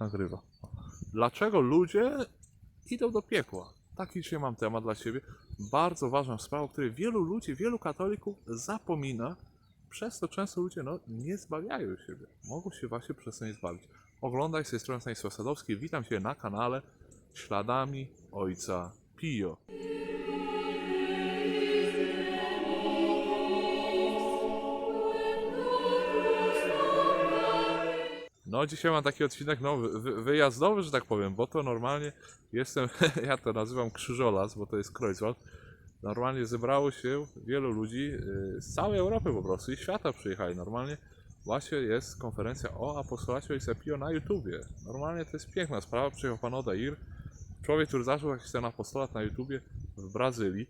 nagrywa. Dlaczego ludzie idą do piekła? Taki dzisiaj mam temat dla Ciebie. Bardzo ważną sprawą, o której wielu ludzi, wielu katolików zapomina. Przez to często ludzie no, nie zbawiają siebie. Mogą się właśnie przez to nie zbawić. Oglądaj z tej strony Stanisław Sadowski. Witam Cię na kanale Śladami Ojca Pio. No, dzisiaj mam taki odcinek no, wy- wy- wyjazdowy, że tak powiem, bo to normalnie jestem, ja to nazywam krzyżolas, bo to jest Kreuzwald. Normalnie zebrało się wielu ludzi y, z całej Europy po prostu i świata przyjechali. Normalnie właśnie jest konferencja o apostolacie Ojca Pio na YouTubie. Normalnie to jest piękna sprawa. Przyjechał pan Odair, człowiek, który zaczął jakiś ten apostolat na YouTubie w Brazylii.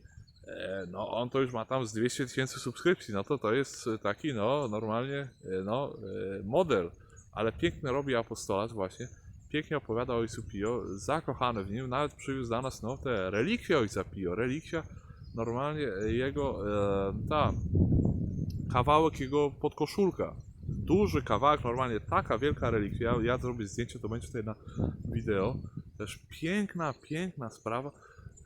E, No, on to już ma tam z 200 tysięcy subskrypcji. No to to jest taki, no, normalnie, e, no, e, model. Ale piękny robi apostolat właśnie. Pięknie opowiada Ojcu Pio, zakochany w nim. Nawet przywiózł dla nas, no, te relikwie Ojca Pio. Relikwia, normalnie jego, e, ta, kawałek jego podkoszulka. Duży kawałek, normalnie taka wielka relikwia. Ja zrobię zdjęcie, to będzie tutaj na wideo. Też piękna, piękna sprawa.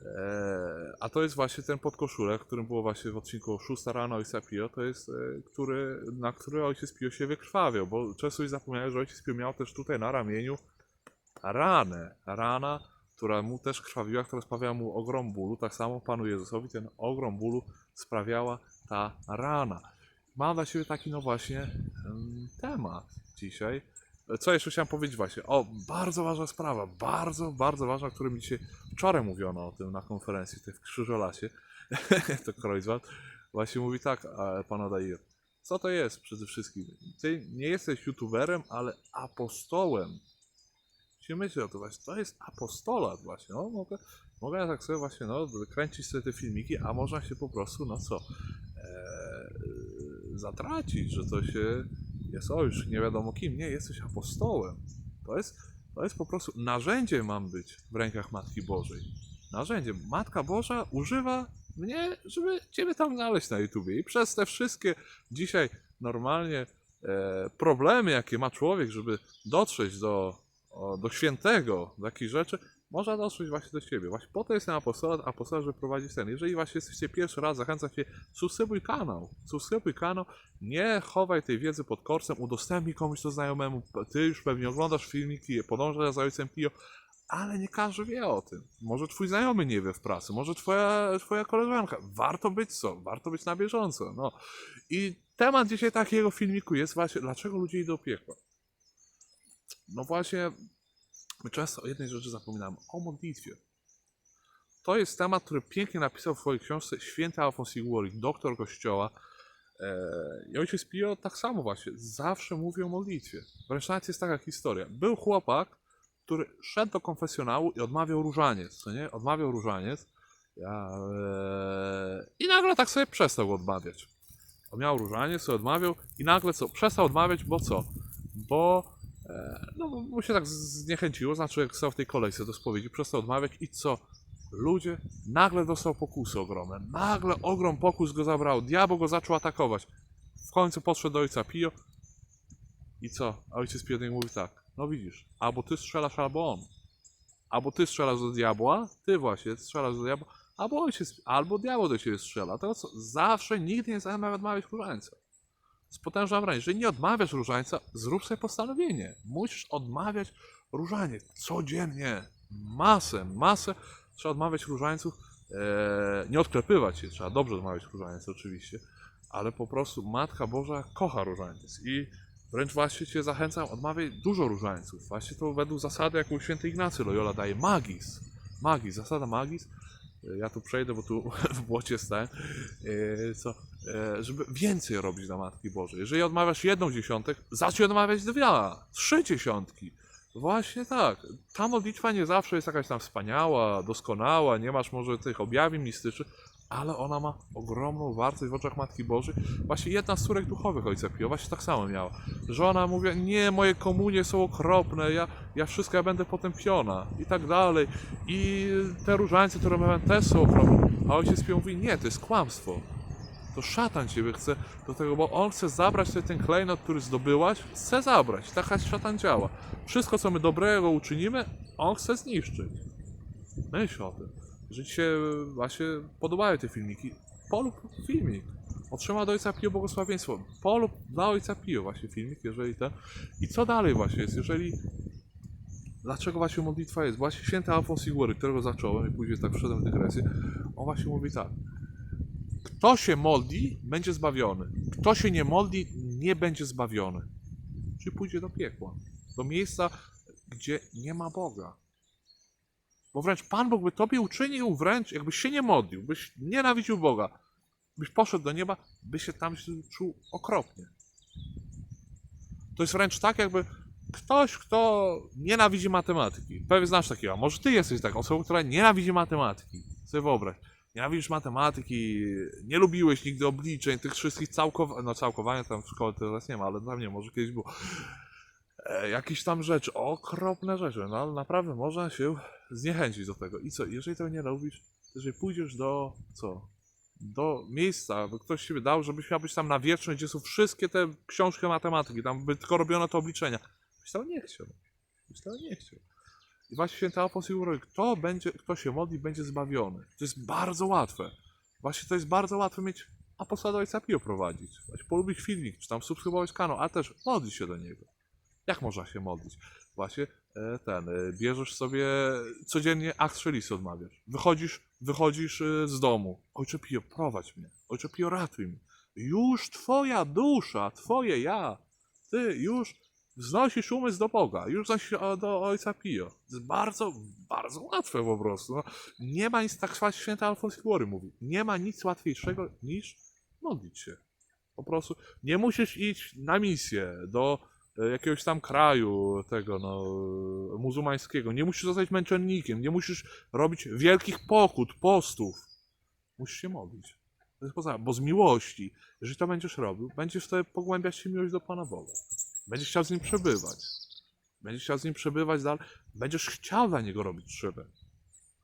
Eee, a to jest właśnie ten podkoszulek, którym było właśnie w odcinku 6 rano Ojca Pio, to jest, e, który, na który Ojciec Pio się wykrwawiał, bo często już zapomniałem, że Ojciec Pio miał też tutaj na ramieniu ranę, rana, która mu też krwawiła, która sprawiała mu ogrom bólu, tak samo Panu Jezusowi ten ogrom bólu sprawiała ta rana. Mam dla Ciebie taki, no właśnie, em, temat dzisiaj. Co jeszcze chciałem powiedzieć właśnie? O, bardzo ważna sprawa, bardzo, bardzo ważna, o której mi dzisiaj wczoraj mówiono o tym na konferencji w Krzyżolasie, to Kreuzwald, właśnie mówi tak, pan Odair. Co to jest przede wszystkim? Ty nie jesteś youtuberem, ale apostołem. Się myśli o to właśnie, to jest apostolat właśnie, no, mogę, mogę tak sobie właśnie, no, kręcić sobie te filmiki, a można się po prostu, no co, e, zatracić, że to się jest, już nie wiadomo kim, nie, jesteś apostołem. To jest, to jest po prostu narzędzie mam być w rękach Matki Bożej. Narzędzie. Matka Boża używa mnie, żeby Ciebie tam znaleźć na YouTubie. I przez te wszystkie dzisiaj normalnie e, problemy, jakie ma człowiek, żeby dotrzeć do, o, do świętego, do takich rzeczy, można dotrzeć właśnie do Ciebie. Właśnie po to jest ten apostolat, apostolat, żeby prowadzić ten. Jeżeli właśnie jesteście pierwszy raz, zachęcam Cię, subskrybuj kanał. Subskrybuj kanał, nie chowaj tej wiedzy pod korsem, udostępnij komuś to znajomemu. Ty już pewnie oglądasz filmiki, podążasz za ojcem Pio, ale nie każdy wie o tym. Może twój znajomy nie wie w pracy, może twoja, twoja koleżanka. Warto być co? Warto być na bieżąco. No. I temat dzisiaj takiego filmiku jest właśnie, dlaczego ludzie idą do piekła. No właśnie, my często o jednej rzeczy zapominamy, o modlitwie. To jest temat, który pięknie napisał w swojej książce święty Alfons Siguori, doktor kościoła. Eee, I ojciec Pio tak samo właśnie, zawsze mówi o modlitwie. Wręcz nawet jest taka historia. Był chłopak, który szedł do konfesjonału i odmawiał różaniec, co nie? Odmawiał różaniec. Ja, eee, I nagle tak sobie przestał odmawiać. On miał różaniec, sobie odmawiał i nagle co? Przestał odmawiać, bo co? Bo e, no, bo mu się tak zniechęciło, znaczy jak stał w tej kolejce do spowiedzi, przestał odmawiać i co? Ludzie, nagle dostał pokusy ogromne. Nagle ogrom pokus go zabrał. Diabeł go zaczął atakować. W końcu podszedł do ojca Pio. I co? Ojciec Pio mówi tak. No widzisz, albo ty strzelasz, albo on. Albo ty strzelasz do diabła, ty właśnie strzelasz do diabła, albo ojciec, albo diabeł do ciebie strzela. To co? Zawsze nigdy nie zamiast odmawiać różańca. Spotężna wręcz. Jeżeli nie odmawiasz różańca, zrób sobie postanowienie. Musisz odmawiać różaniec codziennie. Masę, masę trzeba odmawiać różańców. E, nie odklepywać się, trzeba dobrze odmawiać różaniec oczywiście, ale po prostu Matka Boża kocha różaniec i wręcz właśnie Cię zachęcam, odmawiaj dużo różańców. Właśnie to według zasady, jaką święty Ignacy Loyola daje, magis. Magis, zasada magis. Ja tu przejdę, bo tu w błocie stałem. E, co? E, żeby więcej robić dla Matki Bożej. Jeżeli odmawiasz jedną dziesiątek, zacznij odmawiać dwie, trzy dziesiątki. Właśnie tak. Ta modlitwa nie zawsze jest jakaś tam wspaniała, doskonała, nie masz może tych objawień mistycznych, ale ona ma ogromną wartość w oczach Matki Bożej. Właśnie jedna z córek duchowych Ojca Pio właśnie tak samo miała. Żona mówi, nie, moje komunie są okropne, ja, ja wszystko ja będę potępiona i tak dalej. I te różańce, które miałem też są okropne. A Ojciec Pio mówi, nie, to jest kłamstwo. to szatan ciebie chce do tego, bo on chce zabrać sobie ten klejnot, który zdobyłaś, chce zabrać. Taka szatan działa. Wszystko, co my dobrego uczynimy, on chce zniszczyć. Myśl o tym, że ci się właśnie podobają te filmiki. Polub filmik. Otrzyma do Ojca Pio błogosławieństwo. Polub dla Ojca Pio właśnie filmik, jeżeli ten. I co dalej właśnie jest, jeżeli... Dlaczego właśnie modlitwa jest? Właśnie święty Alfons Sigury, którego zacząłem i później tak wszedłem w dygresję, on właśnie mówi tak. Kto się modli, będzie zbawiony. Kto się nie modli, nie będzie zbawiony. Czyli pójdzie do piekła. Do miejsca, gdzie nie ma Boga. Bo wręcz Pan Bóg by tobie uczynił wręcz, jakbyś się nie modlił, byś nienawidził Boga, byś poszedł do nieba, by się tam się czuł okropnie. To jest wręcz tak, jakby ktoś, kto nienawidzi matematyki. Pewnie znasz takiego, a może ty jesteś taką osobą, która nienawidzi matematyki. Sobie wyobraź. Nienawidzisz matematyki, nie lubiłeś nigdy obliczeń, tych wszystkich całkowań, no całkowania tam w szkole teraz nie ma, ale tam nie, może kiedyś było. E, jakieś tam rzeczy, okropne rzeczy, no ale naprawdę można się zniechęcić do tego. I co, jeżeli tego nie robisz, jeżeli pójdziesz do, co? Do miejsca, by ktoś ci dał, żebyś miał być tam na wieczność, gdzie są wszystkie te książki matematyki, tam by tylko robiono te obliczenia. Byś nie chciał. Byś nie chciał. I właśnie święty Alfons mówi, kto, będzie, kto się modli, będzie zbawiony. To jest bardzo łatwe. Właśnie to jest bardzo łatwe mieć apostoła do Ojca Pio prowadzić. Właśnie polubić filmik, czy tam subskrybować kanał, a też modlić się do niego. Jak można się modlić? Właśnie e, ten, e, bierzesz sobie codziennie akt listy odmawiasz. Wychodzisz, wychodzisz e, z domu. Ojcze Pio, prowadź mnie. Ojcze Pio, ratuj mnie. Już twoja dusza, twoje ja, ty już wznosisz umysł do Boga, już znosisz o- do Ojca Pio. To jest bardzo, bardzo łatwe po prostu. No, nie ma nic, tak święty Alfons Głory mówi, nie ma nic łatwiejszego niż modlić się. Po prostu nie musisz iść na misję do jakiegoś tam kraju tego, no, e, muzułmańskiego. Nie musisz zostać męczennikiem, nie musisz robić wielkich pokut, postów. Musisz się modlić. To jest poza, bo z miłości, jeżeli to będziesz robił, będziesz wtedy pogłębiać się miłość do Pana Boga. Będziesz chciał z Nim przebywać. Będziesz chciał z Nim przebywać dalej. Będziesz chciał dla Niego robić czynę.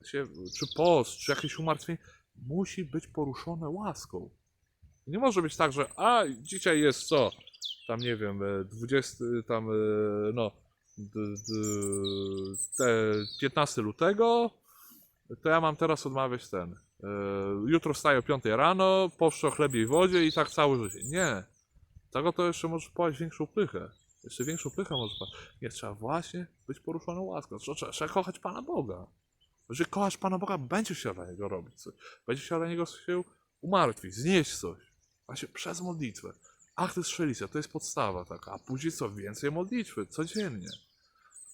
Się- Czy post, czy jakieś umartwienie, musi być poruszone łaską. Nie może być tak, że a dzisiaj jest co? Tam nie wiem, e, 20, tam e, no te 15 lutego, to ja mam teraz odmawiać ten. e, Jutro wstaję o 5 rano, powszę o chlebie i wodzie i tak całe życie. Nie. Tego to jeszcze możesz połać większą pychę. Jeszcze większą pychę może połać. Nie, trzeba właśnie być poruszoną łaską. Trzeba, trzeba, kochać Pana Boga. Jeżeli kochasz Pana Boga, będziesz chciał dla Niego robić coś. Będziesz chciał dla Niego się umartwić, znieść coś. Właśnie przez modlitwę. Akty strzelisia to jest podstawa taka, a później co więcej modlitwy, codziennie.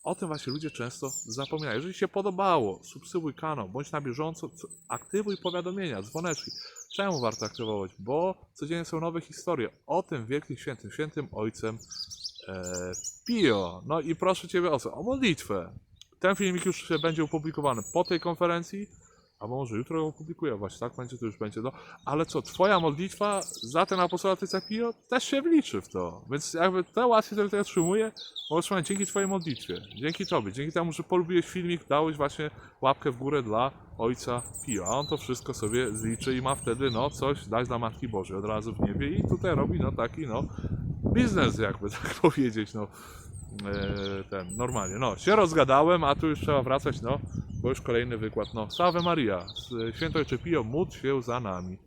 O tym właśnie ludzie często zapominają. Jeżeli się podobało, subskrybuj kanał, bądź na bieżąco, co- aktywuj powiadomienia, dzwoneczki. Czemu warto aktywować? Bo codziennie są nowe historie o tym wielkim świętym, świętym ojcem e, Pio. No i proszę Ciebie o co? O modlitwę. Ten filmik już będzie opublikowany po tej konferencji, albo może jutro go opublikuję, właśnie tak będzie, to już będzie no. Ale co, Twoja modlitwa za ten apostolat ojca Pio też się wliczy w to. Więc jakby te łaski, które tutaj otrzymuję, otrzymuję dzięki Twojej modlitwie. Dzięki Tobie, dzięki temu, że polubiłeś filmik, dałeś właśnie łapkę w górę dla ojca Pio. A on to wszystko sobie zliczy i ma wtedy, no, coś dać dla Matki Bożej od razu w niebie i tutaj robi, no, taki, no, biznes, jakby tak powiedzieć, no, ten, normalnie. No, się rozgadałem, a tu już trzeba wracać, no, bo już kolejny wykład, no, Salve Maria, Święto Ojcze Pio, módl się za nami.